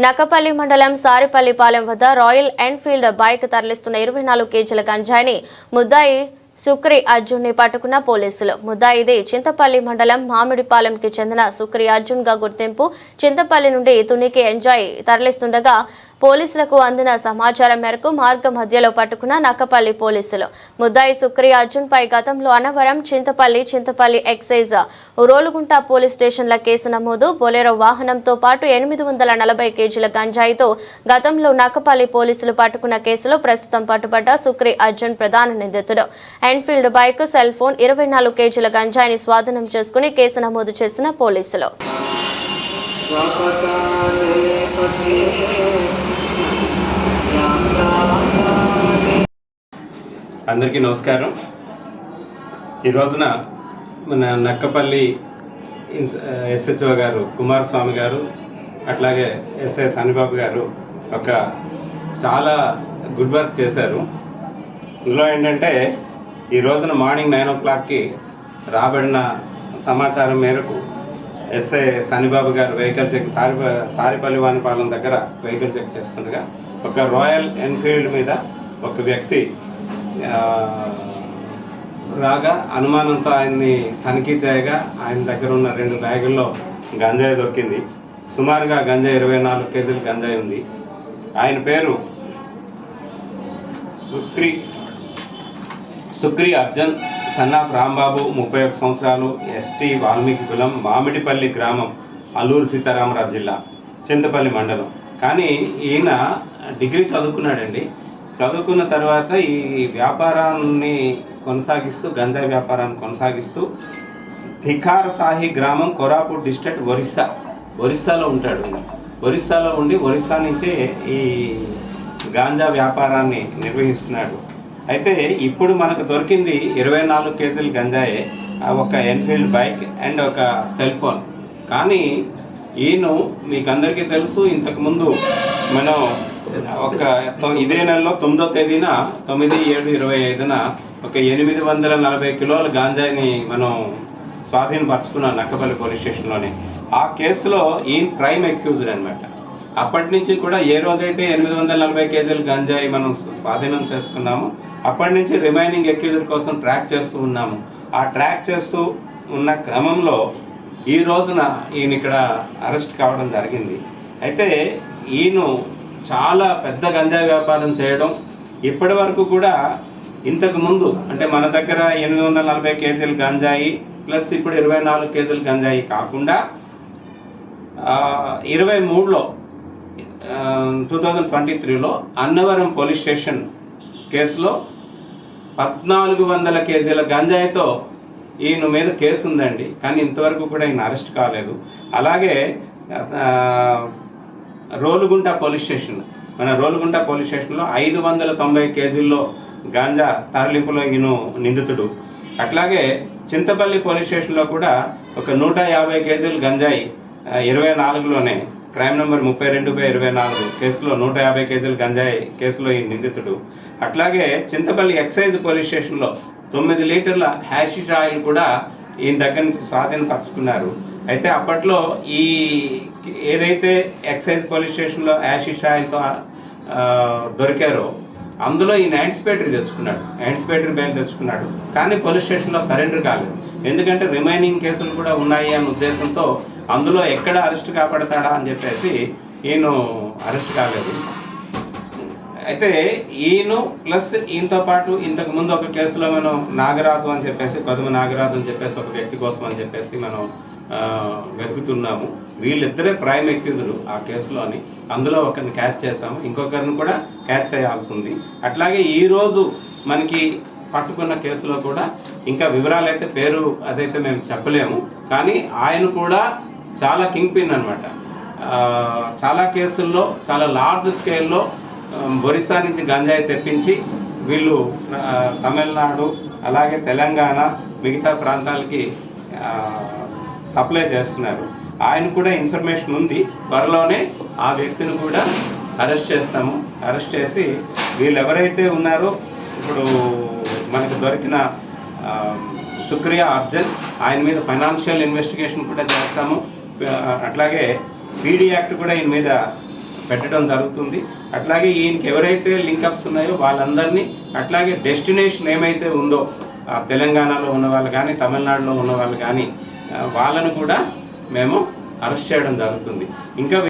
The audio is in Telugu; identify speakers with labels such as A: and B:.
A: నక్కపల్లి మండలం సారిపల్లిపాలెం వద్ద రాయల్ ఎన్ఫీల్డ్ బైక్ తరలిస్తున్న ఇరవై నాలుగు కేజీల గంజాయిని ముద్దాయి సుక్రి అర్జున్ని పట్టుకున్న పోలీసులు. ముద్దాయిది చింతపల్లి మండలం మామిడిపాలెంకి చెందిన సుక్రి అర్జున్గా గుర్తింపు. చింతపల్లి నుండి తునికి ఎంజాయ్ తరలిస్తుండగా పోలీసులకు అందిన సమాచారం మేరకు మార్గ మధ్యలో పట్టుకున్న నక్కపల్లి పోలీసులు. ముద్దాయి సుక్రియ అర్జున్ పై గతంలో అనవరం చింతపల్లి చింతపల్లి ఎక్సైజ్ రోలుగుంట పోలీస్ స్టేషన్ల కేసు నమోదు బొలెరో వాహనంతో పాటు ఎనిమిది వందల నలభై కేజీల గంజాయితో గతంలో నక్కపల్లి పోలీసులు పట్టుకున్న కేసులో ప్రస్తుతం పట్టుబడ్డ సుక్రి అర్జున్ ప్రధాన నిందితుడు. ఎన్ఫీల్డ్ బైక్ సెల్ ఫోన్ ఇరవై నాలుగు కేజీల గంజాయిని స్వాధీనం చేసుకుని కేసు నమోదు చేసిన పోలీసులు.
B: అందరికీ నమస్కారం. ఈ రోజున మన నక్కపల్లి ఎస్హెచ్ఓ గారు కుమారస్వామి గారు అట్లాగే ఎస్ఐ సనిబాబు గారు ఒక చాలా గుడ్ వర్క్ చేశారు. ఇందులో ఏంటంటే ఈ రోజున మార్నింగ్ నైన్ ఓ క్లాక్కి రాబడిన సమాచారం మేరకు ఎస్ఐ సనిబాబు గారు వెహికల్ చెక్ సారి సారిపల్లి వానిపాలెం దగ్గర వెహికల్ చెక్ చేస్తుండగా ఒక రాయల్ ఎన్ఫీల్డ్ మీద ఒక వ్యక్తి రాగా అనుమానంతో ఆయన్ని తనిఖీ చేయగా ఆయన దగ్గర ఉన్న రెండు బ్యాగుల్లో గంజాయి దొరికింది. సుమారుగా గంజాయి ఇరవై నాలుగు కేజీలు గంజాయి ఉంది. ఆయన పేరు సుక్రి సుక్రి అర్జున్ సన్నాఫ్ రాంబాబు ముప్పై ఒక సంవత్సరాలు ఎస్టీ వాల్మీకి కులం మామిడిపల్లి గ్రామం అల్లూరు సీతారామరాజు జిల్లా చింతపల్లి మండలం. కానీ ఈయన డిగ్రీ చదువుకున్నాడండి. చదువుకున్న తర్వాత ఈ వ్యాపారాన్ని కొనసాగిస్తూ గంజాయి వ్యాపారాన్ని కొనసాగిస్తూ ధికార్ సాహి గ్రామం కొరాపూర్ డిస్ట్రిక్ట్ ఒరిస్సా ఒరిస్సాలో ఉంటాడు ఒరిస్సాలో ఉండి ఒరిస్సా నుంచే ఈ గాంజా వ్యాపారాన్ని నిర్వహిస్తున్నాడు. అయితే ఇప్పుడు మనకు దొరికింది ఇరవై నాలుగు కేజీలు గంజాయే ఒక ఎన్ఫీల్డ్ బైక్ అండ్ ఒక సెల్ ఫోన్. కానీ ఈయన మీకు అందరికీ తెలుసు ఇంతకుముందు మనం ఒక ఇదే నెలలో తొమ్మిదో తేదీన తొమ్మిది ఏడు ఇరవై ఐదున ఒక ఎనిమిది వందల నలభై కిలోల గాంజాయిని మనం స్వాధీనపరచుకున్నాం నక్కపల్లి పోలీస్ స్టేషన్లోని. ఆ కేసులో ఈయన ప్రైమ్ అక్యూజ్డ్ అనమాట అప్పటి నుంచి కూడా ఏ రోజైతే ఎనిమిది వందల నలభై కేజీలు గంజాయి మనం స్వాధీనం చేసుకున్నాము అప్పటి నుంచి రిమైనింగ్ అక్యూజర్ కోసం ట్రాక్ చేస్తూ ఉన్నాము. ఆ ట్రాక్ చేస్తూ ఉన్న క్రమంలో ఈ రోజున ఈయన ఇక్కడ అరెస్ట్ కావడం జరిగింది. అయితే ఈయన చాలా పెద్ద గంజాయి వ్యాపారం చేయడం ఇప్పటి వరకు కూడా ఇంతకు ముందు అంటే మన దగ్గర ఎనిమిది వందల నలభై కేజీల గంజాయి ప్లస్ ఇప్పుడు ఇరవై నాలుగు కేజీల గంజాయి కాకుండా ఇరవై మూడులో టూ థౌజండ్ ట్వంటీ త్రీలో అన్నవరం పోలీస్ స్టేషన్ కేసులో పద్నాలుగు వందల కేజీల గంజాయితో ఈయన మీద కేసు ఉందండి. కానీ ఇంతవరకు కూడా ఈయన అరెస్ట్ కాలేదు. అలాగే రోలుగుంట పోలీస్ స్టేషన్. మన రోలుగుంట పోలీస్ స్టేషన్లో ఐదు వందల తొంభై కేజీల్లో గాంజా తరలింపులో ఈయన నిందితుడు. అట్లాగే చింతపల్లి పోలీస్ స్టేషన్లో కూడా ఒక నూట యాభై కేజీలు గంజాయి ఇరవై నాలుగులోనే క్రైమ్ నెంబర్ ముప్పై రెండు బై ఇరవై నాలుగు కేసులో నూట యాభై కేజీలు గంజాయి కేసులో ఈ నిందితుడు. అట్లాగే చింతపల్లి ఎక్సైజ్ పోలీస్ స్టేషన్లో తొమ్మిది లీటర్ల హ్యాషిష్ ఆయిల్ కూడా ఈయన దగ్గర నుంచి స్వాధీనపరచుకున్నారు. అయితే అప్పట్లో ఈ ఏదైతే ఎక్సైజ్ పోలీస్ స్టేషన్లో యాషిష్ ఆయిల్తో దొరికారో అందులో ఈయన యాంటిసిపేటరీ తెచ్చుకున్నాడు. యాంటిసిపేటరీ బెయిల్ తెచ్చుకున్నాడు. కానీ పోలీస్ స్టేషన్లో సరెండర్ కాలేదు. ఎందుకంటే రిమైనింగ్ కేసులు కూడా ఉన్నాయి అన్న ఉద్దేశంతో అందులో ఎక్కడ అరెస్ట్ కాపాడతాడా అని చెప్పేసి ఈయన అరెస్ట్ కాలేదు. అయితే ఈయన ప్లస్ ఈయనతో పాటు ఇంతకు ముందు ఒక కేసులో మనం నాగరాజు అని చెప్పేసి కొదమ నాగరాజు అని చెప్పేసి ఒక వ్యక్తి కోసం అని చెప్పేసి మనం వెతుకుతున్నాము. వీళ్ళిద్దరే ప్రైమ్ అక్యూజులు ఆ కేసులోని అందులో ఒకరిని క్యాచ్ చేసాము ఇంకొకరిని కూడా క్యాచ్ చేయాల్సి ఉంది. అట్లాగే ఈరోజు మనకి పట్టుకున్న కేసులో కూడా ఇంకా వివరాలు అయితే పేరు అదైతే మేము చెప్పలేము. కానీ ఆయన కూడా చాలా కింగ్ పిన్ అనమాట చాలా కేసుల్లో చాలా లార్జ్ స్కేల్లో ఒరిస్సా నుంచి గంజాయి తెప్పించి వీళ్ళు తమిళనాడు అలాగే తెలంగాణ మిగతా ప్రాంతాలకి సప్లై చేస్తున్నారు. ఆయన కూడా ఇన్ఫర్మేషన్ ఉంది. త్వరలోనే ఆ వ్యక్తిని కూడా అరెస్ట్ చేస్తాము. అరెస్ట్ చేసి వీళ్ళు ఎవరైతే ఉన్నారో ఇప్పుడు మనకు దొరికిన సుక్రియా అర్జన్ ఆయన మీద ఫైనాన్షియల్ ఇన్వెస్టిగేషన్ కూడా చేస్తాము. అట్లాగే పీడీ యాక్ట్ కూడా ఈయన మీద పెట్టడం జరుగుతుంది. అట్లాగే ఈయనకి ఎవరైతే లింకప్స్ ఉన్నాయో వాళ్ళందరినీ అట్లాగే డెస్టినేషన్ ఏమైతే ఉందో తెలంగాణలో ఉన్న వాళ్ళు కానీ తమిళనాడులో ఉన్న వాళ్ళు కానీ వాళ్ళను కూడా మేము అరెస్ట్ చేయడం జరుగుతుంది. ఇంకా